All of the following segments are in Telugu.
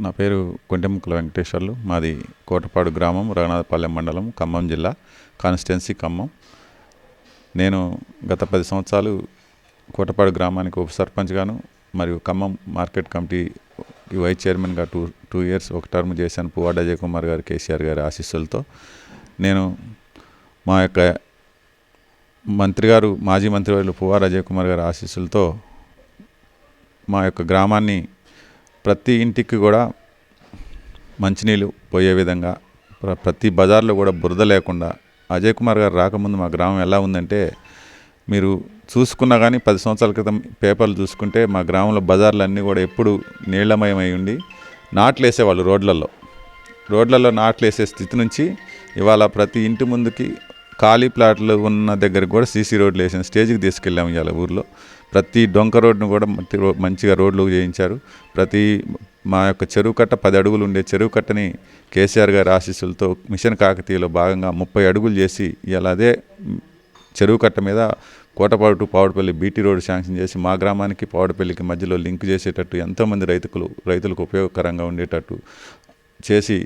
నా పేరు కొంటెముక్కల వెంకటేశ్వర్లు. మాది కోటపాడు గ్రామం రఘునాథపాలెం మండలం ఖమ్మం జిల్లా కాన్స్టిట్యున్సీ ఖమ్మం. నేను గత పది సంవత్సరాలు కోటపాడు గ్రామానికి ఉప సర్పంచ్గాను మరియు ఖమ్మం మార్కెట్ కమిటీ వైస్ చైర్మన్గా టూ టూ ఇయర్స్ ఒక టర్మ్ చేశాను పువ్వాడ అజయ్ కుమార్ గారు కేసీఆర్ గారి ఆశీస్సులతో. నేను మా యొక్క మంత్రి గారు మాజీ మంత్రివర్యులు పువ్వాడ అజయ్ కుమార్ గారి ఆశీస్సులతో మా యొక్క గ్రామాన్ని ప్రతి ఇంటికి కూడా మంచినీళ్ళు పోయే విధంగా ప్ర- ప్రతి బజార్లో కూడా బురద లేకుండా అజయ్ కుమార్ గారు రాకముందు మా గ్రామం ఎలా ఉందంటే మీరు చూసుకున్నా కానీ పది సంవత్సరాల క్రితం పేపర్లు చూసుకుంటే మా గ్రామంలో బజార్లు అన్నీ కూడా ఎప్పుడు నీళ్ళమయమై ఉండి నాట్లు వేసేవాళ్ళు రోడ్లలో రోడ్లలో నాట్లు వేసే స్థితి నుంచి ఇవాళ ప్రతి ఇంటి ముందుకి ఖాళీ ప్లాట్లు ఉన్న దగ్గరికి కూడా సీసీ రోడ్లు వేసిన స్టేజ్కి తీసుకెళ్ళాము ఇవాళ ఊర్లో. ప్రతి డొంక రోడ్ను కూడా మంచిగా రోడ్లు చేయించారు. ప్రతి మా యొక్క చెరువు కట్ట పది అడుగులు ఉండే చెరువు కట్టని కేసీఆర్ గారి ఆశీస్సులతో మిషన్ కాకతీయలో భాగంగా ముప్పై అడుగులు చేసి ఇలా అదే చెరువు కట్ట మీద Kotapadu to Pavudapalli BT road sanction చేసి మా గ్రామానికి పావుడపల్లికి మధ్యలో లింక్ చేసేటట్టు ఎంతోమంది రైతులు రైతులకు ఉపయోగకరంగా ఉండేటట్టు చేసి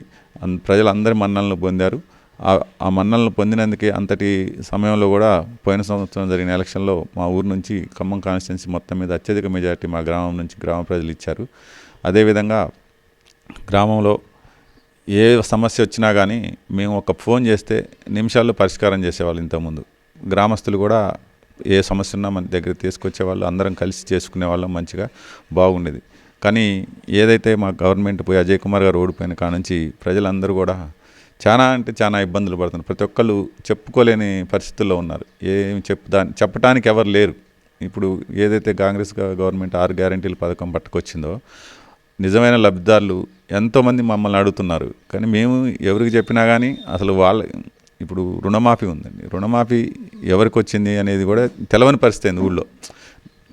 ప్రజలందరి మన్నలను పొందారు. ఆ- మన్నలను పొందినందుకే అంతటి సమయంలో కూడా పోయిన సంవత్సరం జరిగిన ఎలక్షన్లో మా ఊరు నుంచి ఖమ్మం కాన్స్టిట్యున్సీ మొత్తం మీద అత్యధిక మెజారిటీ మా గ్రామం నుంచి గ్రామ ప్రజలు ఇచ్చారు. అదేవిధంగా గ్రామంలో ఏ సమస్య వచ్చినా కానీ మేము ఒక ఫోన్ చేస్తే నిమిషాల్లో పరిష్కారం చేసేవాళ్ళు ఇంతకుముందు. గ్రామస్తులు కూడా ఏ సమస్య ఉన్నా మన దగ్గర తీసుకొచ్చేవాళ్ళు అందరం కలిసి చేసుకునే వాళ్ళం మంచిగా బాగుండేది. కానీ ఏదైతే మా గవర్నమెంట్ పోయి అజయ్ కుమార్ గారు ఓడిపోయిన కానుంచి ప్రజలందరూ కూడా చాలా అంటే చాలా ఇబ్బందులు పడుతున్నారు. ప్రతి ఒక్కళ్ళు చెప్పుకోలేని పరిస్థితుల్లో ఉన్నారు. ఏం చెప్పుదా చెప్పడానికి ఎవరు లేరు. ఇప్పుడు ఏదైతే కాంగ్రెస్ గవర్నమెంట్ ఆరు గ్యారంటీల పథకం పట్టుకొచ్చిందో నిజమైన లబ్ధిదారులు ఎంతోమంది మమ్మల్ని అడుగుతున్నారు. కానీ మేము ఎవరికి చెప్పినా కానీ అసలు వాళ్ళ ఇప్పుడు రుణమాఫీ ఉందండి. రుణమాఫీ ఎవరికి వచ్చింది అనేది కూడా తెలవని పరిస్థితి అయింది ఊళ్ళో.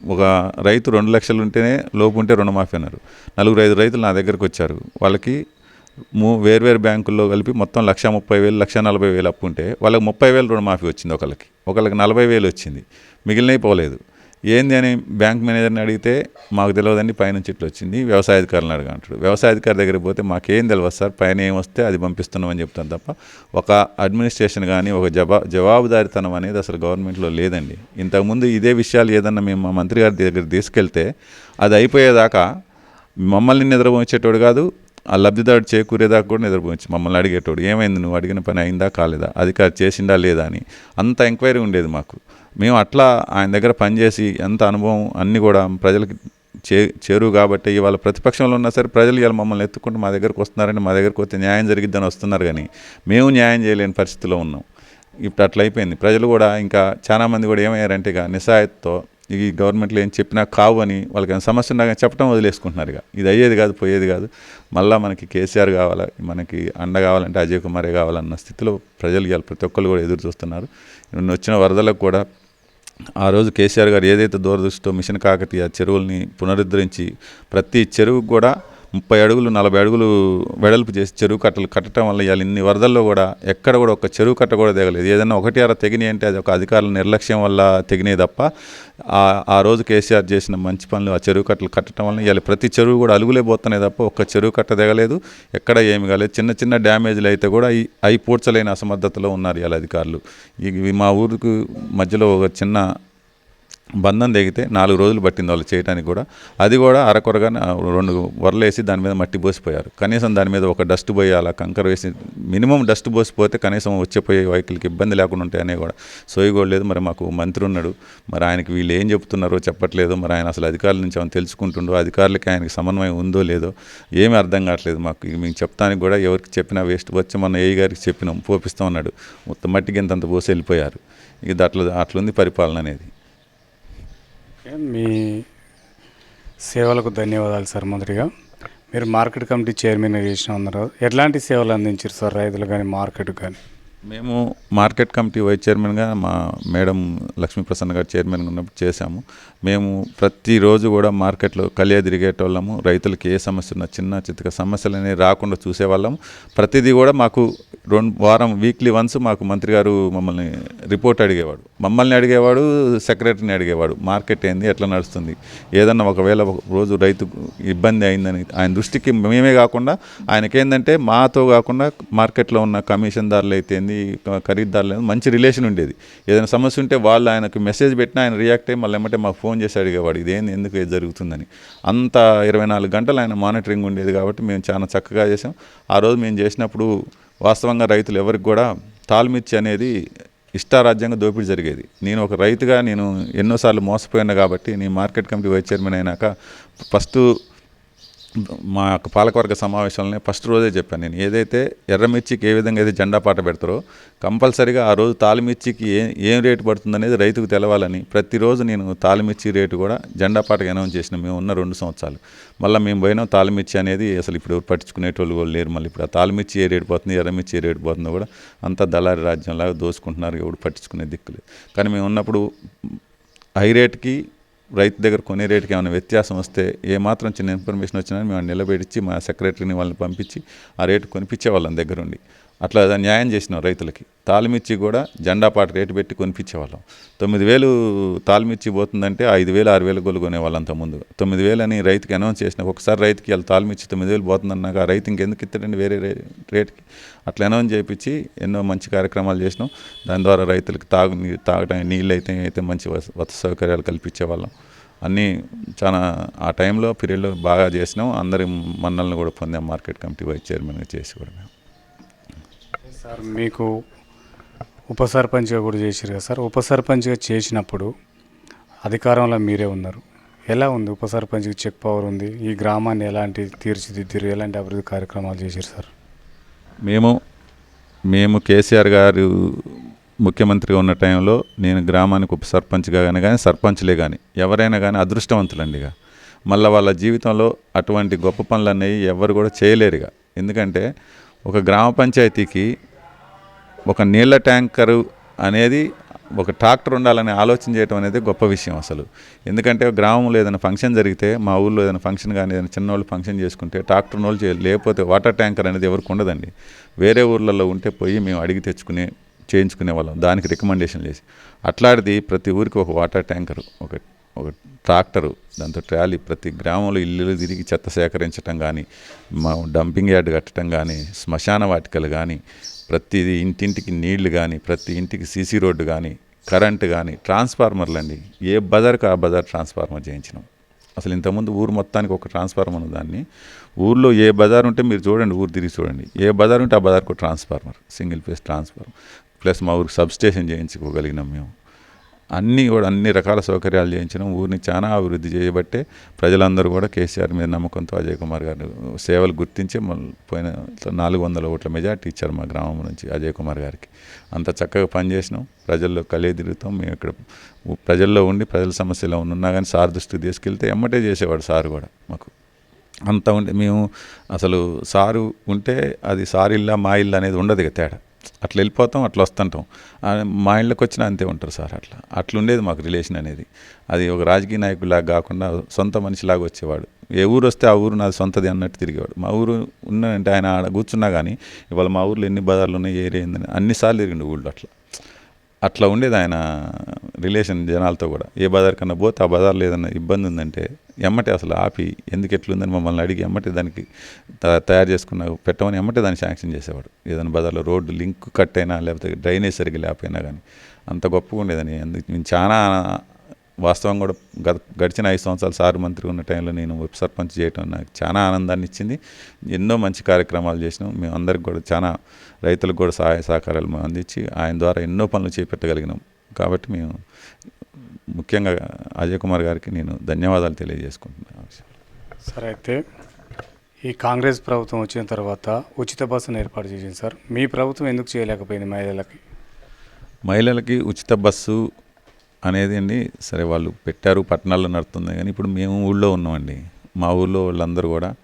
ఒక రైతు రెండు లక్షలు ఉంటేనే లోపు ఉంటే రుణమాఫీ అన్నారు. నలుగురు ఐదు రైతులు నా దగ్గరకు వచ్చారు వాళ్ళకి వేర్వేరు బ్యాంకుల్లో కలిపి మొత్తం లక్ష ముప్పై వేలు లక్ష నలభై వేలు అప్పు ఉంటే వాళ్ళకి ముప్పై వేలు రుణమాఫీ వచ్చింది ఒకళ్ళకి. ఒకళ్ళకి నలభై వేలు వచ్చింది. మిగిలినవి పోలేదు. ఏంది అని బ్యాంక్ మేనేజర్ని అడిగితే మాకు తెలియదండి పైనుంచి ఇట్లా వచ్చింది వ్యవసాయ అధికారులను అడిగా అంటాడు. వ్యవసాయ అధికారి దగ్గరికి పోతే మాకేం తెలియదు సార్ పైన ఏం వస్తే అది పంపిస్తున్నామని చెప్తాను తప్ప ఒక అడ్మినిస్ట్రేషన్ కానీ ఒక జవా జవాబుదారితనం అనేది అసలు గవర్నమెంట్లో లేదండి. ఇంతకుముందు ఇదే విషయాలు ఏదన్నా మేము మా మంత్రి గారి దగ్గర తీసుకెళ్తే అది అయిపోయేదాకా మమ్మల్ని నిద్రపోయించేటోడు కాదు ఆ లబ్ధిదారుడు చేకూరేదాకా కూడా నిద్రపోవచ్చు మమ్మల్ని అడిగేటోడు ఏమైంది నువ్వు అడిగిన పని అయిందా కాలేదా? అధికారి చేసిందా లేదా? అని. అంత ఎంక్వైరీ ఉండేది మాకు. మేము అట్లా ఆయన దగ్గర పనిచేసి ఎంత అనుభవం అన్నీ కూడా ప్రజలకి చే చేరువు కాబట్టి ఇవాళ ప్రతిపక్షంలో ఉన్నా సరే ప్రజలు ఇవాళ మమ్మల్ని ఎత్తుకుంటూ మా దగ్గరకు వస్తున్నారని మా దగ్గరకు వస్తే న్యాయం జరిగిద్దని వస్తున్నారు కానీ మేము న్యాయం చేయలేని పరిస్థితిలో ఉన్నాం. ఇప్పుడు అట్లా అయిపోయింది. ప్రజలు కూడా ఇంకా చాలామంది కూడా ఏమయ్యారంటే ఇక నిస్సాయతతో ఈ గవర్నమెంట్లో ఏం చెప్పినా కావు అని వాళ్ళకి ఏమైనా సమస్య ఉన్నా కానీ చెప్పడం వదిలేసుకుంటున్నారు ఇక. ఇది అయ్యేది కాదు పోయేది కాదు. మళ్ళీ మనకి కేసీఆర్ కావాలి మనకి అండ కావాలంటే అజయ్ కుమారే కావాలన్న స్థితిలో ప్రజలు ఇవాళ ప్రతి ఒక్కరు కూడా ఎదురు చూస్తున్నారు. వచ్చిన వరదలకు కూడా ఆ రోజు కేసీఆర్ గారు ఏదైతే దూరదృష్టితో మిషన్ కాకతీయ చెరువుల్ని పునరుద్ధరించి ప్రతి చెరువుకు కూడా ముప్పై అడుగులు నలభై అడుగులు వెడల్పు చేసి చెరువు కట్టలు కట్టడం వల్ల ఇవాళ ఇన్ని వరదల్లో కూడా ఎక్కడ కూడా ఒక చెరువు కట్ట కూడా తెగలేదు. ఏదైనా ఒకటి అర తెగినాయి అంటే అది ఒక అధికారుల నిర్లక్ష్యం వల్ల తెగినాయి తప్ప ఆ ఆ రోజు కేసీఆర్ చేసిన మంచి పనులు ఆ చెరువు కట్టలు కట్టడం వల్ల ఇవాళ ప్రతి చెరువు కూడా అలుగులే పోతున్నాయి తప్ప ఒక్క చెరువు కట్ట తెగలేదు. ఎక్కడ ఏమి కాలేదు. చిన్న చిన్న డ్యామేజ్లు అయితే కూడా అవి పూడ్చలేని అసమర్థతలో ఉన్నారు ఇవాళ అధికారులు. ఇవి మా ఊరికి మధ్యలో ఒక చిన్న బంధం తెగితే నాలుగు రోజులు పట్టింది వాళ్ళు చేయడానికి కూడా. అది కూడా అరకొరగా రెండు వరలేసి దాని మీద మట్టి పోసిపోయారు. కనీసం దాని మీద ఒక డస్ట్ పోయాలా కంకర వేసి మినిమం డస్ట్ పోసిపోతే కనీసం వచ్చేపోయే వెహికల్కి ఇబ్బంది లేకుండా ఉంటాయనే కూడా. సోయిగోలేదు మరి మాకు మంత్రి ఉన్నాడు. మరి ఆయనకి వీళ్ళు ఏం చెప్తున్నారో చెప్పట్లేదు. మరి ఆయన అసలు అధికారుల నుంచి ఏమైనా తెలుసుకుంటుండో అధికారులకి ఆయనకి సమన్వయం ఉందో లేదో ఏమీ అర్థం కావట్లేదు మాకు. మేము చెప్తానికి కూడా ఎవరికి చెప్పినా వేస్ట్. వచ్చి మన ఏ గారికి చెప్పినాం పోపిస్తాం అన్నాడు. మొత్తం మట్టికి ఇంతంత పోసి వెళ్ళిపోయారు. ఇది అట్లా అట్లుంది పరిపాలన అనేది. మీ సేవలకు ధన్యవాదాలు సార్ మొదటిగా. మీరు మార్కెట్ కమిటీ చైర్మన్ చేసిన ఉన్నారు. ఎట్లాంటి సేవలు అందించారు సార్ రైతులు కానీ మార్కెట్ కానీ? మేము మార్కెట్ కమిటీ వైస్ చైర్మన్గా మా మేడం లక్ష్మీప్రసన్న గారు చైర్మన్గా ఉన్నప్పుడు చేశాము. మేము ప్రతిరోజు కూడా మార్కెట్లో కలియ తిరిగేటోళ్ళము. రైతులకి ఏ సమస్య ఉన్నా చిన్న చిత్తక సమస్యలు అనేవి రాకుండా చూసేవాళ్ళం ప్రతిదీ కూడా మాకు రెండు వారం వీక్లీ వన్స్ మాకు మంత్రి గారు మమ్మల్ని రిపోర్ట్ అడిగేవాడు. మమ్మల్ని అడిగేవాడు సెక్రటరీని అడిగేవాడు. మార్కెట్ ఏంది ఎట్లా నడుస్తుంది? ఏదన్నా ఒకవేళ ఒక రోజు రైతు ఇబ్బంది అయిందని ఆయన దృష్టికి మేమే కాకుండా ఆయనకేందంటే మాతో కాకుండా మార్కెట్లో ఉన్న కమిషన్దారులు అయితే ఏంది ఖరీదారులు మంచి రిలేషన్ ఉండేది. ఏదైనా సమస్య ఉంటే వాళ్ళు ఆయనకు మెసేజ్ పెట్టినా ఆయన రియాక్ట్ అయ్యి మళ్ళీ ఏమంటే మాకు ఫోన్ చేసి అడిగేవాడు ఇదేంది ఎందుకు ఇది జరుగుతుందని. అంత ఇరవై నాలుగు గంటలు ఆయన మానిటరింగ్ ఉండేది కాబట్టి మేము చాలా చక్కగా చేసాం. ఆ రోజు మేము చేసినప్పుడు వాస్తవంగా రైతులు ఎవరికి కూడా తాల్మిర్చి అనేది ఇష్టారాజ్యంగా దోపిడీ జరిగేది. నేను ఒక రైతుగా నేను ఎన్నోసార్లు మోసపోయాను కాబట్టి నేను మార్కెట్ కమిటీ వైస్ చైర్మన్ అయినాక ఫస్ట్ మా యొక్క పాలకవర్గ సమావేశంలోనే ఫస్ట్ రోజే చెప్పాను నేను. ఏదైతే ఎర్రమిర్చికి ఏ విధంగా అయితే జెండా పాట పెడతారో కంపల్సరీగా ఆ రోజు తాలిమిర్చికి ఏ ఏం రేటు పడుతుంది అనేది రైతుకు తెలవాలని ప్రతిరోజు నేను తాలిమిర్చి రేటు కూడా జెండా పాటకు అనౌన్స్ చేసిన. మేము ఉన్న రెండు సంవత్సరాలు. మళ్ళీ మేము పోయినాం తాలిమిర్చి అనేది అసలు ఇప్పుడు పట్టించుకునేటోళ్ళు కూడా లేరు. మళ్ళీ ఇప్పుడు ఆ తాలిమిర్చి ఏ రేటు పోతుంది ఎర్రమిర్చి ఏ రేటు పోతుందో కూడా అంతా దళారి రాజ్యంలాగా దోసుకుంటున్నారు. ఎవడు పట్టించుకునే దిక్కులేదు కానీ మేము ఉన్నప్పుడు హై రేట్కి రైతు దగ్గర కొనే రేటుకి ఏమైనా వ్యత్యాసం వస్తే ఏమాత్రం చిన్న ఇన్ఫర్మేషన్ వచ్చినా మేము నిలబెడిచి మా సెక్రటరీని వాళ్ళని పంపించి ఆ రేటు కొనిపించే వాళ్ళం దగ్గరుండి. అట్లా న్యాయం చేసినాం రైతులకి. తాలిమిర్చి కూడా జెండా పాట రేటు పెట్టి కొనిపించేవాళ్ళం. తొమ్మిది వేలు తాలిమిర్చి పోతుందంటే ఐదు వేలు ఆరు వేలు గొలు కొనేవాళ్ళం అంత ముందు. తొమ్మిది వేలు అని రైతుకి అనౌన్స్ చేసిన ఒకసారి రైతుకి వెళ్ళి తాలిమిర్చి తొమ్మిది వేలు పోతుందన్నాక ఆ రైతు ఇంకెందుకు ఇస్తాడండి వేరే రే రేటుకి? అట్లా అనౌన్స్ చేయించి ఎన్నో మంచి కార్యక్రమాలు చేసినాం. దాని ద్వారా రైతులకు తాగు నీ- తాగడానికి నీళ్ళు అయితే అయితే మంచి వస- వసతి సౌకర్యాలు కల్పించేవాళ్ళం. అన్నీ చాలా ఆ టైంలో పీరియడ్లో బాగా చేసినాం. అందరి మన్నలను కూడా పొందాం. మార్కెట్ కమిటీ వైస్ చైర్మన్గా చేసి కూడా మేము. సార్ మీకు ఉప సర్పంచ్గా కూడా చేశారు కదా సార్. ఉప సర్పంచ్గా చేసినప్పుడు అధికారంలో మీరే ఉన్నారు. ఎలా ఉంది ఉప సర్పంచ్కి చెక్ పవర్ ఉంది? ఈ గ్రామాన్ని ఎలాంటి తీర్చిదిద్దారు ఎలాంటి అభివృద్ధి కార్యక్రమాలు చేశారు సార్? మేము మేము కేసీఆర్ గారు ముఖ్యమంత్రిగా ఉన్న టైంలో నేను గ్రామానికి ఉప సర్పంచ్గా కానీ కానీ సర్పంచ్లే కానీ ఎవరైనా కానీ అదృష్టవంతులండిగా మళ్ళీ వాళ్ళ జీవితంలో అటువంటి గొప్ప పనులు అనేవి ఎవరు కూడా చేయలేరుగా ఎందుకంటే ఒక గ్రామ పంచాయతీకి ఒక నీళ్ళ ట్యాంకరు అనేది ఒక ట్రాక్టర్ ఉండాలని ఆలోచన చేయడం అనేది గొప్ప విషయం అసలు. ఎందుకంటే గ్రామంలో ఏదైనా ఫంక్షన్ జరిగితే మా ఊళ్ళో ఏదైనా ఫంక్షన్ కానీ ఏదైనా చిన్నోళ్ళు ఫంక్షన్ చేసుకుంటే ట్రాక్టర్ వాళ్ళు చేయాలి లేకపోతే వాటర్ ట్యాంకర్ అనేది ఎవరికి ఉండదండి. వేరే ఊర్లలో ఉంటే పోయి మేము అడిగి తెచ్చుకునే చేయించుకునే వాళ్ళం. దానికి రికమెండేషన్ చేసి. అట్లాంటిది ప్రతి ఊరికి ఒక వాటర్ ట్యాంకరు ఒక ఒక ట్రాక్టరు దాంతో ట్రాలీ ప్రతి గ్రామంలో ఇల్లు తిరిగి చెత్త సేకరించడం కానీ మా డంపింగ్ యార్డ్ కట్టడం కానీ శ్మశాన వాటికలు కానీ ప్రతి ఇంటింటికి నీళ్ళు కానీ ప్రతి ఇంటికి సీసీ రోడ్డు కానీ కరెంటు కానీ ట్రాన్స్ఫార్మర్లు అండి. ఏ బజార్కి ఆ బజార్ ట్రాన్స్ఫార్మర్ చేయించినాం. అసలు ఇంతకుముందు ఊరు మొత్తానికి ఒక ట్రాన్స్ఫార్మర్ ఉన్న దాన్ని. ఊర్లో ఏ బజార్ ఉంటే మీరు చూడండి ఊరు తిరిగి చూడండి. ఏ బజార్ ఉంటే ఆ బజార్కు transformer single phase transformer. Plus మా ఊరికి సబ్ స్టేషన్ చేయించుకోగలిగినాం మేము. అన్నీ కూడా అన్ని రకాల సౌకర్యాలు చేయించడం ఊరిని చాలా అభివృద్ధి చేయబట్టే ప్రజలందరూ కూడా కేసీఆర్ మీద నమ్మకంతో అజయ్ కుమార్ గారు సేవలు గుర్తించి మళ్ళీ పోయిన నాలుగు వందల ఓట్ల మెజార్టీ ఇచ్చారు మా గ్రామం నుంచి అజయ్ కుమార్ గారికి. అంత చక్కగా పనిచేసినాం. ప్రజల్లో కలియ తిరుగుతాం. మేము ఇక్కడ ప్రజల్లో ఉండి ప్రజల సమస్యలు ఉన్నా కానీ సార్ దృష్టికి తీసుకెళ్తే ఎమ్మటే చేసేవాడు సార్ కూడా మాకు. అంత ఉంటే మేము అసలు సారు ఉంటే అది సార్ ఇల్లా మా ఇల్లు అనేది ఉండదు ఇక తేడా. అట్లా వెళ్ళిపోతాం అట్లా వస్తుంటాం. మా ఇళ్ళకి వచ్చినా అంతే ఉంటారు సార్ అట్లా. అట్లుండేది మాకు రిలేషన్ అనేది. అది ఒక రాజకీయ నాయకులాగా కాకుండా సొంత మనిషిలాగా వచ్చేవాడు. ఏ ఊరు వస్తే ఆ ఊరు నాది సొంతది అన్నట్టు తిరిగేవాడు. మా ఊరు ఉన్నాడంటే ఆయన ఆడ కూర్చున్నా కానీ ఇవాళ మా ఊర్లో ఎన్ని బజార్లు ఉన్నాయి ఏరియా ఏందని అన్నిసార్లు తిరిగిండు ఊళ్ళో అట్లా. అట్లా ఉండేది ఆయన రిలేషన్ జనాలతో కూడా. ఏ బజార్ కన్నా పోతే ఆ బజార్లో ఏదైనా ఇబ్బంది ఉందంటే ఎమ్మటే అసలు ఆపి ఎందుకు ఎట్లుందని మమ్మల్ని అడిగి ఎమ్మటే దానికి త- తయారు చేసుకున్న పెట్టమని ఎమ్మటే దాన్ని శాంక్షన్ చేసేవాడు. ఏదైనా బజార్లో రోడ్డు లింక్ కట్ అయినా లేకపోతే డ్రైనేజ్ సరిగ్గా లేకపోయినా కానీ అంత గొప్పగా ఉండేదని అందుకు నేను చాలా వాస్తవం కూడా గత గడిచిన ఐదు సంవత్సరాలు సార్ మంత్రి ఉన్న టైంలో నేను ఉప సర్పంచ్ చేయటం నాకు చాలా ఆనందాన్ని ఇచ్చింది. ఎన్నో మంచి కార్యక్రమాలు చేసినాం. మేము అందరికి కూడా చాలా రైతులకు కూడా సహాయ సహకారాలు మేము అందించి ఆయన ద్వారా ఎన్నో పనులు చేపట్టగలిగినాం. కాబట్టి మేము ముఖ్యంగా అజయ్ కుమార్ గారికి నేను ధన్యవాదాలు తెలియజేసుకుంటున్నాను. సార్ అయితే ఈ కాంగ్రెస్ ప్రభుత్వం వచ్చిన తర్వాత ఉచిత బస్సును ఏర్పాటు చేసింది సార్. మీ ప్రభుత్వం ఎందుకు చేయలేకపోయింది మహిళలకి? మహిళలకి ఉచిత బస్సు అనేది అండి సరే వాళ్ళు పెట్టారు పట్టణాల్లో నడుతుంది కానీ ఇప్పుడు మేము ఊళ్ళో ఉన్నామండి. మా ఊళ్ళో వాళ్ళందరూ కూడా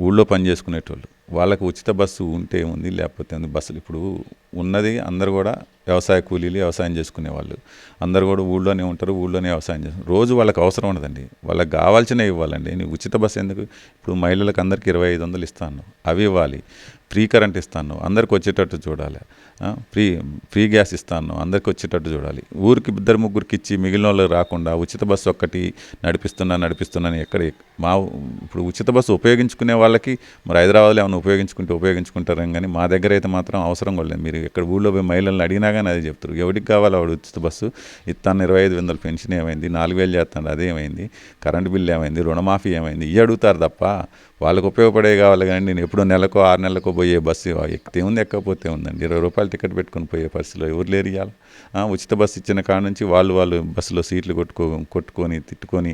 ఊళ్ళో పని చేసుకునేటోళ్ళు. వాళ్ళకు ఉచిత బస్సు ఉంటే ఉంది లేకపోతే ఉంది బస్సులు ఇప్పుడు ఉన్నది అందరు కూడా వ్యవసాయ కూలీలు వ్యవసాయం చేసుకునే వాళ్ళు. అందరు కూడా ఊళ్ళోనే ఉంటారు ఊళ్ళోనే వ్యవసాయం చేస్తారు రోజు వాళ్ళకి అవసరం ఉండదండి. వాళ్ళకి కావాల్సినవి ఇవ్వాలండి. నేను ఉచిత బస్సు ఎందుకు? ఇప్పుడు మహిళలకు అందరికీ ఇరవై ఐదు వందలు ఇస్తాను అవి ఇవ్వాలి. ఫ్రీ కరెంట్ ఇస్తాను అందరికి వచ్చేటట్టు చూడాలి. ఫ్రీ ఫ్రీ గ్యాస్ ఇస్తాను అందరికి వచ్చేటట్టు చూడాలి. ఊరికి ఇద్దరు ముగ్గురికి ఇచ్చి మిగిలిన వాళ్ళకి రాకుండా ఉచిత బస్సు ఒక్కటి నడిపిస్తున్నా నడిపిస్తున్నాను ఎక్కడ మా ఇప్పుడు ఉచిత బస్సు ఉపయోగించుకునే వాళ్ళకి మరి హైదరాబాద్లో ఏమైనా ఉపయోగించుకుంటే ఉపయోగించుకుంటారని కానీ మా దగ్గర అయితే మాత్రం అవసరం కూడా మీరు ఎక్కడ ఊళ్ళో పోయి మహిళలను అడిగినా కానీ అదే చెప్తారు. ఎవరికి కావాలో వాడు ఉచిత బస్సు ఇస్తాను ఇరవై ఐదు వందలు పెన్షన్ ఏమైంది నాలుగు వేలు చేస్తాను అదేమైంది కరెంటు బిల్లు ఏమైంది రుణమాఫీ ఏమైంది ఇవి అడుగుతారు తప్ప వాళ్ళకు ఉపయోగపడే కావాలి కానీ నేను ఎప్పుడో నెలకో ఆరు నెలలకో పోయే బస్సు ఎక్కితే ఉంది ఎక్కకపోతే ఉందండి. ఇరవై రూపాయలు టికెట్ పెట్టుకుని పోయే పరిస్థితిలో ఎవరు లేరు ఉచిత బస్సు ఇచ్చిన కాడ నుంచి వాళ్ళు వాళ్ళు బస్సులో సీట్లు కొట్టుకో కొట్టుకొని తిట్టుకొని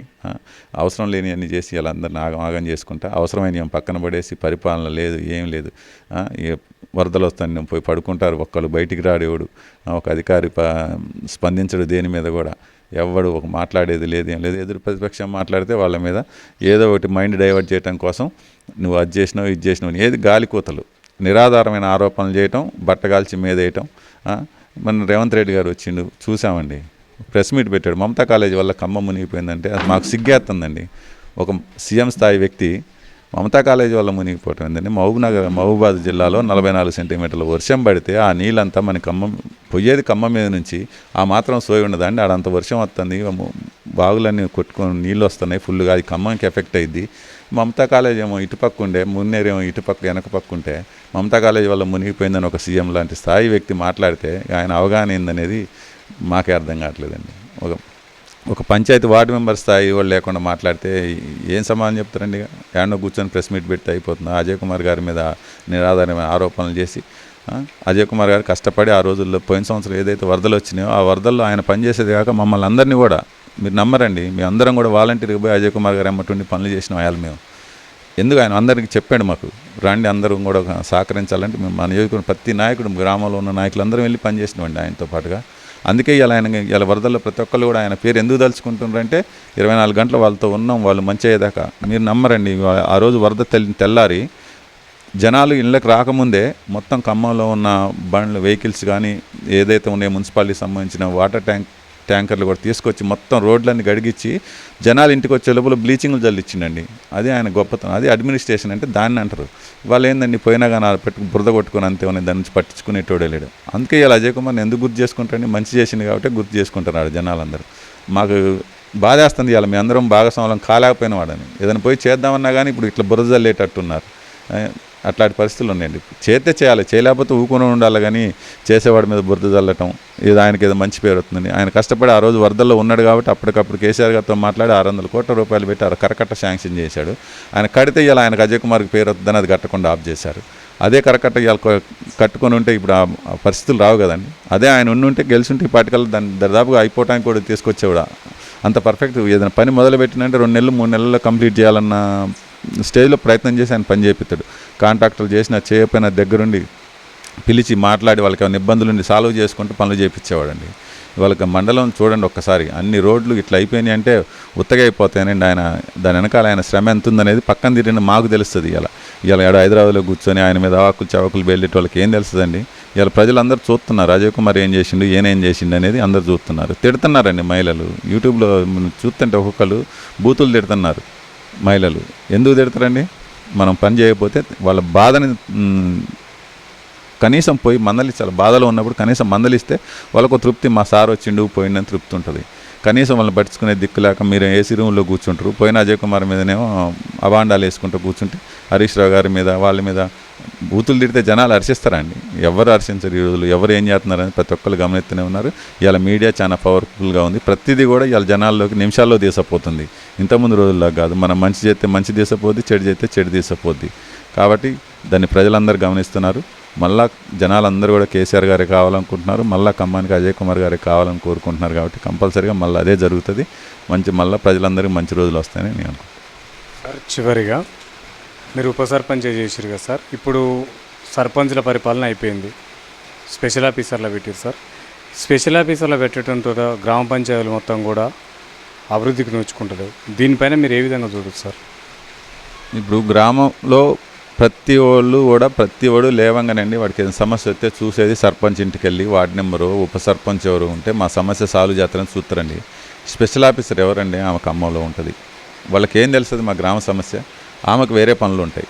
అవసరం లేని అన్ని చేసి వాళ్ళందరిని ఆగం ఆగం చేసుకుంటా. అవసరమైన పక్కన పడేసి పరిపాలన లేదు ఏం లేదు. ఏ వరదలు వస్తాను పోయి పడుకుంటారు ఒక్కళ్ళు బయటికి రాడేవాడు. ఒక అధికారి ప స్పందించడు దేని మీద కూడా. ఎవడు ఒక మాట్లాడేది లేదు ఏం లేదు. ఎదురు ప్రతిపక్షం మాట్లాడితే వాళ్ళ మీద ఏదో ఒకటి మైండ్ డైవర్ట్ చేయడం కోసం నువ్వు అది చేసినావు ఇది చేసినావు అని. ఏది గాలికూతలు నిరాధారమైన ఆరోపణలు చేయటం బట్టగాల్చి మీద వేయటం మన రేవంత్ రెడ్డి గారు వచ్చిండు చూసామండి. ప్రెస్ మీట్ పెట్టాడు. మమతా కాలేజీ వల్ల ఖమ్మం మునిగిపోయిందంటే అది మాకు సిగ్గేస్తుందండి ఒక సీఎం స్థాయి వ్యక్తి మమతా కాలేజీ వల్ల మునిగిపోవటం ఏంటంటే మహబూబ్ నగర్ మహబూబాద్ జిల్లాలో నలభై నాలుగు సెంటీమీటర్ల వర్షం పడితే ఆ నీళ్ళంతా మన ఖమ్మం పొయ్యేది ఖమ్మం మీద నుంచి ఆ మాత్రం సోయి ఉండదండి ఆడంత వర్షం వస్తుంది బాగులన్నీ బావులన్నీ కొట్టుకొని నీళ్ళు వస్తున్నాయి ఫుల్గా అది ఖమ్మంకి ఎఫెక్ట్ అయింది మమతా కాలేజ్ ఏమో ఇటుపక్క ఉండే మున్నేరేమో ఇటుపక్క వెనక పక్క ఉంటే మమతా కాలేజ్ వల్ల మునిగిపోయిందని ఒక సీఎం లాంటి స్థాయి వ్యక్తి మాట్లాడితే ఆయన అవగాహన ఏందనేది మాకే అర్థం కావట్లేదండి. ఒక ఒక పంచాయతీ వార్డు మెంబర్ స్థాయి వాళ్ళు లేకుండా మాట్లాడితే ఏం సమాధానం చెప్తారండి? ఇక కూర్చొని ప్రెస్ మీట్ పెడితే అయిపోతుంది? అజయ్ కుమార్ గారి మీద నిరాధారమైన ఆరోపణలు చేసి అజయ్ కుమార్ గారు కష్టపడి ఆ రోజుల్లో పోయిన సంవత్సరం ఏదైతే వరదలు వచ్చినాయో ఆ వరదల్లో ఆయన పనిచేసేది కాక మమ్మల్ని అందరినీ కూడా మీరు నమ్మరండి మీ అందరం కూడా వాలంటీర్గా పోయి అజయ్ కుమార్ గారు ఎమ్మటుండి పనులు చేసిన వాళ్ళు మేము. ఎందుకు ఆయన అందరికీ చెప్పాడు మాకు రండి అందరూ కూడా సహకరించాలంటే మేము మన నియోజకవర్గం ప్రతి నాయకుడు గ్రామంలో ఉన్న నాయకులందరం వెళ్ళి పనిచేసినామండి ఆయనతో పాటుగా. అందుకే ఇలా ఆయన ఇలా వరదల్లో ప్రతి ఒక్కళ్ళు కూడా ఆయన పేరు ఎందుకు తలుచుకుంటున్నారంటే ఇరవై నాలుగు గంటలు వాళ్ళతో ఉన్నాం వాళ్ళు మంచి అయ్యేదాకా. మీరు నమ్మరండి ఆ రోజు వరద తెల్ తెల్లారి జనాలు ఇళ్ళకి రాకముందే మొత్తం ఖమ్మంలో ఉన్న బండ్లు వెహికల్స్ కానీ ఏదైతే ఉన్నాయో మున్సిపాలిటీకి సంబంధించిన వాటర్ ట్యాంక్ ట్యాంకర్లు కూడా తీసుకొచ్చి మొత్తం రోడ్లన్నీ గడిగించి జనాలు ఇంటికి వచ్చే లోపల బ్లీచింగ్లు జల్లిచ్చిండండి. అది ఆయన గొప్పతనం. అది అడ్మినిస్ట్రేషన్ అంటే దాన్ని అంటారు. వాళ్ళు ఏందండి పోయినా కానీ ఆ పెట్టు బురద కొట్టుకుని అంతే ఉన్నాయి దాని నుంచి పట్టించుకునేటోడే లేడు. అందుకే ఇలా అజయ్ కుమార్ని ఎందుకు గుర్తు చేసుకుంటారండి? మంచి చేసింది కాబట్టి గుర్తు చేసుకుంటున్నాడు జనాలందరూ. మాకు బాధేస్తుంది ఇవాళ మీ అందరం భాగస్వామ్యం కాలేకపోయిన వాడని. ఏదైనా పోయి చేద్దామన్నా కానీ ఇప్పుడు ఇట్లా బురద జల్లేటట్టున్నారు. అట్లాంటి పరిస్థితులు ఉన్నాయండి చేస్తే చేయాలి. చేయలేకపోతే ఊకొని ఉండాలి కానీ చేసేవాడి మీద బురద చల్లటం ఇది ఆయనకి ఏదో మంచి పేరు వస్తుంది ఆయన కష్టపడి ఆ రోజు వరదల్లో ఉన్నాడు కాబట్టి అప్పటికప్పుడు కేసీఆర్ గారితో మాట్లాడి ఆరు వందల కోట్ల రూపాయలు పెట్టి ఆ కరకట్ట శాంక్షన్ చేశాడు. ఆయన కడితే ఇలా ఆయనకు అజయ్ కుమార్కి పేరు వస్తుందని అది కట్టకుండా ఆఫ్ చేశారు. అదే కరకట్ట ఇవాళ కట్టుకొని ఉంటే ఇప్పుడు ఆ పరిస్థితులు రావు కదండి. అదే ఆయన ఉండి ఉంటే గెలిచుంటే ఈ పాటికల్లా దాన్ని దరిదాపుగా అయిపోవటానికి కూడా తీసుకొచ్చేవాడు. అంత పర్ఫెక్ట్ ఏదైనా పని మొదలు పెట్టినంటే రెండు నెలలు మూడు నెలల్లో కంప్లీట్ చేయాలన్న స్టేజ్లో ప్రయత్నం చేసి ఆయన పని చేపిస్తాడు. కాంట్రాక్టర్లు చేసిన చేయకపోయినా దగ్గరుండి పిలిచి మాట్లాడి వాళ్ళకి ఏమైనా ఇబ్బందులు ఉండి సాల్వ్ చేసుకుంటూ పనులు చేయించేవాడండి వాళ్ళకి మండలం చూడండి ఒక్కసారి. అన్ని రోడ్లు ఇట్లా అయిపోయినాయి అంటే ఉత్తగా అయిపోతాయనండి ఆయన. దాని వెనకాల ఆయన శ్రమ ఎంత ఉందనేది పక్కన తిరిగిన మాకు తెలుస్తుంది ఇలా ఇలా ఏడు హైదరాబాద్లో కూర్చొని ఆయన మీద ఆకులు చవకులు వెళ్ళేటి వాళ్ళకి ఏం తెలుస్తుందండి? ఇలా ప్రజలందరూ చూస్తున్నారు. అజయ్ కుమార్ ఏం చేసిండు? ఏనేం చేసిండు అనేది అందరు చూస్తున్నారు. తిడుతున్నారండి మహిళలు. యూట్యూబ్లో చూస్తుంటే ఒక్కొక్కరు బూతులు తిడుతున్నారు. మహిళలు. ఎందుకు తిడతారండి? మనం పని చేయకపోతే వాళ్ళ బాధని కనీసం పోయి మందలించాలి బాధలో ఉన్నప్పుడు కనీసం మందలిస్తే వాళ్ళకు తృప్తి మా సార్ వచ్చిండు పోయిండని తృప్తి ఉంటుంది. కనీసం వాళ్ళని పట్టించుకునే దిక్కు లేక మీరు ఏసీ రూమ్లో కూర్చుంటారు. పోయిన అజయ్ కుమార్ మీదనేమో అభాండాలు వేసుకుంటూ కూర్చుంటే హరీష్ రావు గారి మీద వాళ్ళ మీద బూతులు తిడితే జనాలు హర్షిస్తారండి. ఎవరు హర్షించరు ఈ రోజులు? ఎవరు ఏం చేస్తున్నారని ప్రతి ఒక్కరు గమనిస్తూనే ఉన్నారు. ఇవాళ మీడియా చాలా పవర్ఫుల్గా ఉంది. ప్రతిదీ కూడా ఇవాళ జనాల్లోకి నిమిషాల్లో తీసపోతుంది ఇంతకుముందు రోజుల్లో కాదు. మనం మంచి చేస్తే మంచి తీసపోద్ది చెడు చేస్తే చెడు తీసపోద్ది కాబట్టి దాన్ని ప్రజలందరూ గమనిస్తున్నారు. మళ్ళా జనాలందరూ కూడా కేసీఆర్ గారే కావాలనుకుంటున్నారు. మళ్ళీ ఖమ్మానికి అజయ్ కుమార్ గారే కావాలని కోరుకుంటున్నారు కాబట్టి కంపల్సరీగా మళ్ళీ అదే జరుగుతుంది. మంచి మళ్ళీ ప్రజలందరికీ మంచి రోజులు వస్తాయని నేను అనుకుంటున్నాను. సార్ చివరిగా మీరు ఉప సర్పంచ్ చేసిరు కదా సార్. ఇప్పుడు సర్పంచ్ల పరిపాలన అయిపోయింది. స్పెషల్ ఆఫీసర్లో పెట్టారు సార్. స్పెషల్ ఆఫీసర్లో పెట్టడంతో గ్రామ పంచాయతీలు మొత్తం కూడా అభివృద్ధికి నోచుకుంటుంది దీనిపైన మీరు ఏ విధంగా చూడొచ్చు సార్? ఇప్పుడు గ్రామంలో ప్రతి వాళ్ళు కూడా ప్రతి వాడు లేవంగానండి వాడికి ఏదైనా సమస్య వస్తే చూసేది సర్పంచ్ ఇంటికి వెళ్ళి వార్డు నెంబరు ఉప సర్పంచ్ ఎవరు ఉంటే మా సమస్య సాల్వ్ చేస్తారని చూస్తారండి. స్పెషల్ ఆఫీసర్ ఎవరండి? ఆమె ఖమ్మంలో ఉంటుంది. వాళ్ళకి ఏం తెలుస్తుంది మా గ్రామ సమస్య? ఆమెకు వేరే పనులు ఉంటాయి.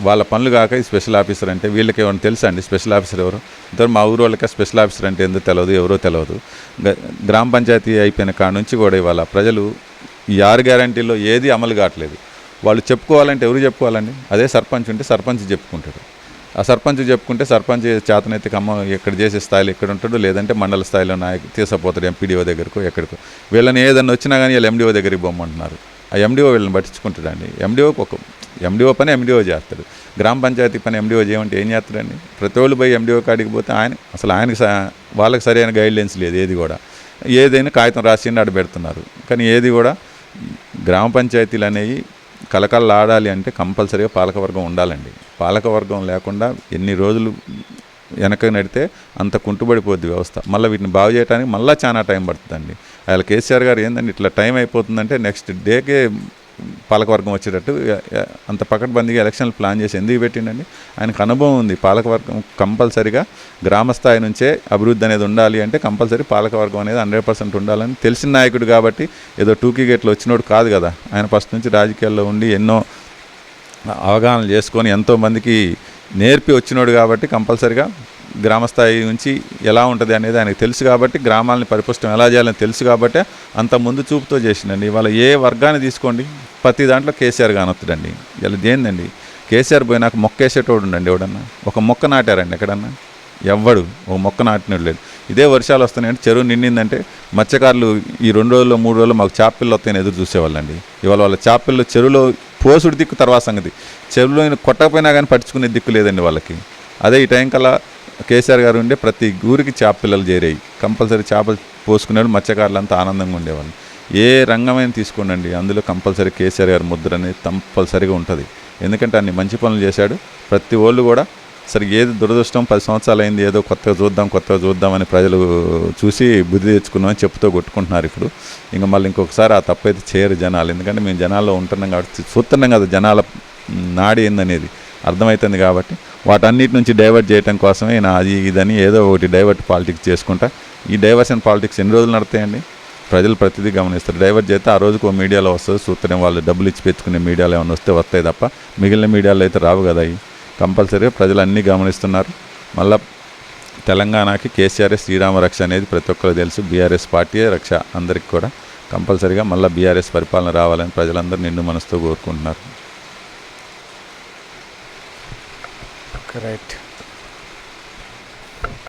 వాళ్ళ పనులు కాక ఈ స్పెషల్ ఆఫీసర్ అంటే వీళ్ళకి ఏమైనా తెలుసా అండి? స్పెషల్ ఆఫీసర్ ఎవరు? ఇద్దరు మా ఊరు వాళ్ళకి స్పెషల్ ఆఫీసర్ అంటే ఎందుకు తెలియదు ఎవరో తెలియదు గ- గ్రామ పంచాయతీ అయిపోయిన కాడ నుంచి కూడా ఇవాళ ప్రజలు ఈ ఆరు గ్యారంటీలో ఏది అమలు కావట్లేదు. వాళ్ళు చెప్పుకోవాలంటే ఎవరు చెప్పుకోవాలండి? అదే సర్పంచ్ ఉంటే సర్పంచ్ చెప్పుకుంటాడు. ఆ సర్పంచ్ చెప్పుకుంటే సర్పంచ్ చేతనైతే కమ్మ ఎక్కడ చేసే స్థాయిలో ఎక్కడ ఉంటాడు లేదంటే మండల స్థాయిలో నాయకు తీసుకుపోతాడు ఎంపీడీఓ దగ్గరకు ఎక్కడికో. వీళ్ళని ఏదన్నా వచ్చినా కానీ వీళ్ళు ఎండిఓ దగ్గరికి పోమంటున్నారు. ఆ ఎండిఓ వీళ్ళని పట్టించుకుంటాడండి. ఎండిఓకి ఒక ఎండిఓ పని ఎండిఓ చేస్తాడు. గ్రామ పంచాయతీ పని ఎండిఓ చేయమంటే ఏం చేస్తాడండి? ప్రతి వాళ్ళు పోయి ఎండిఓ కాడికి పోతే ఆయన అసలు ఆయనకి వాళ్ళకి సరైన గైడ్లైన్స్ లేదు ఏది కూడా. ఏదైనా కాగితం రాసిండి ఆడ పెడుతున్నారు. కానీ ఏది కూడా గ్రామ పంచాయతీలు అనేవి కలకల్లాడాలి అంటే కంపల్సరీగా పాలకవర్గం ఉండాలండి. పాలకవర్గం లేకుండా ఎన్ని రోజులు వెనక నడితే అంత కుంటుబడిపోద్ది వ్యవస్థ. మళ్ళీ వీటిని బాగు చేయడానికి మళ్ళీ చాలా టైం పడుతుందండి. అలా కేసీఆర్ గారు ఏందండి ఇట్లా టైం అయిపోతుందంటే నెక్స్ట్ డేకే పాలకవర్గం వచ్చేటట్టు అంత పకడ్బందీగా ఎలక్షన్లు ప్లాన్ చేసి ఎందుకు పెట్టిండండి? ఆయనకు అనుభవం ఉంది. పాలకవర్గం కంపల్సరిగా గ్రామస్థాయి నుంచే అభివృద్ధి అనేది ఉండాలి అంటే కంపల్సరీ పాలకవర్గం అనేది హండ్రెడ్ పర్సెంట్ ఉండాలని తెలిసిన నాయకుడు కాబట్టి ఏదో టూకీ గేట్లు వచ్చినోడు కాదు కదా. ఆయన ఫస్ట్ నుంచి రాజకీయాల్లో ఉండి ఎన్నో అవగాహన చేసుకొని ఎంతోమందికి నేర్పి వచ్చినోడు కాబట్టి కంపల్సరిగా గ్రామస్థాయి నుంచి ఎలా ఉంటుంది అనేది ఆయనకు తెలుసు కాబట్టి గ్రామాలని పరిపుష్టం ఎలా చేయాలని తెలుసు కాబట్టి అంత ముందు చూపుతో చేసిండండి ఇవాళ ఏ వర్గాన్ని తీసుకోండి ప్రతి దాంట్లో కేసీఆర్ కానొస్తుందండి ఇలా దేనిదండి? కేసీఆర్ పోయినాక మొక్క వేసేటోడు ఉండండి ఎవడన్నా? ఒక మొక్క నాటారండి ఎక్కడన్నా? ఎవ్వడు. ఒక మొక్క నాటినోడు లేదు ఇదే వర్షాలు వస్తున్నాయంటే చెరువు నిండిందంటే మత్స్యకారులు ఈ రెండు రోజుల్లో మూడు రోజుల్లో మాకు చేపపిల్లలు వస్తాయని ఎదురు చూసేవాళ్ళండి. ఇవాళ వాళ్ళ చేపపిల్లలు చెరువులో పోసుడు దిక్కు తర్వాత సంగతి. చెరువులో కొట్టకపోయినా కానీ పట్టించుకునే దిక్కు లేదండి వాళ్ళకి. అదే ఈ టైం కల్లా కేసీఆర్ గారు ఉండే ప్రతి ఊరికి చేప పిల్లలు చేరాయి. కంపల్సరీ చేపలు పోసుకునేవాళ్ళు మత్స్యకారులు అంతా ఆనందంగా ఉండేవాళ్ళు ఏ రంగమైన తీసుకోండి అందులో కంపల్సరీ కేసీఆర్ గారి ముద్ర అనేది కంపల్సరీగా ఉంటుంది. ఎందుకంటే అన్ని మంచి పనులు చేశాడు. ప్రతి వాళ్ళు కూడా సరే ఏది దురదృష్టం పది సంవత్సరాలు అయింది ఏదో కొత్తగా చూద్దాం కొత్తగా చూద్దామని ప్రజలు చూసి బుద్ధి తెచ్చుకున్నామని చెప్తూ కొట్టుకుంటున్నారు ఇప్పుడు. ఇంకా మళ్ళీ ఇంకొకసారి ఆ తప్పు అయితే చేయరు జనాలు. ఎందుకంటే మేము జనాల్లో ఉంటున్నాం కాబట్టి చూస్తున్నాం కదా జనాల నాడి ఏందనేది. అర్థమవుతుంది కాబట్టి వాటన్నిటి నుంచి డైవర్ట్ చేయడం కోసమే నా అది ఇదని ఏదో ఒకటి డైవర్ట్ పాలిటిక్స్ చేసుకుంటా. ఈ డైవర్షన్ పాలిటిక్స్ ఎన్ని రోజులు నడతాయండి? ప్రజలు ప్రతిదీ గమనిస్తారు. డైవర్ట్ చేస్తే ఆ రోజుకు మీడియాలో వస్తుంది. చూస్తేనే వాళ్ళు డబ్బులు ఇచ్చి పెట్టుకునే మీడియాలో ఏమైనా వస్తే వస్తాయి తప్ప మిగిలిన మీడియాలో అయితే రావు కదా అవి. కంపల్సరీగా ప్రజలు అన్నీ గమనిస్తున్నారు. మళ్ళా తెలంగాణకి కేసీఆర్ శ్రీరామ రక్ష అనేది ప్రతి ఒక్కరు తెలుసు. బీఆర్ఎస్ పార్టీయే రక్ష అందరికి కూడా. కంపల్సరీగా మళ్ళీ బీఆర్ఎస్ పరిపాలన రావాలని ప్రజలందరూ నిండు మనసుతో కోరుకుంటున్నారు. రైట్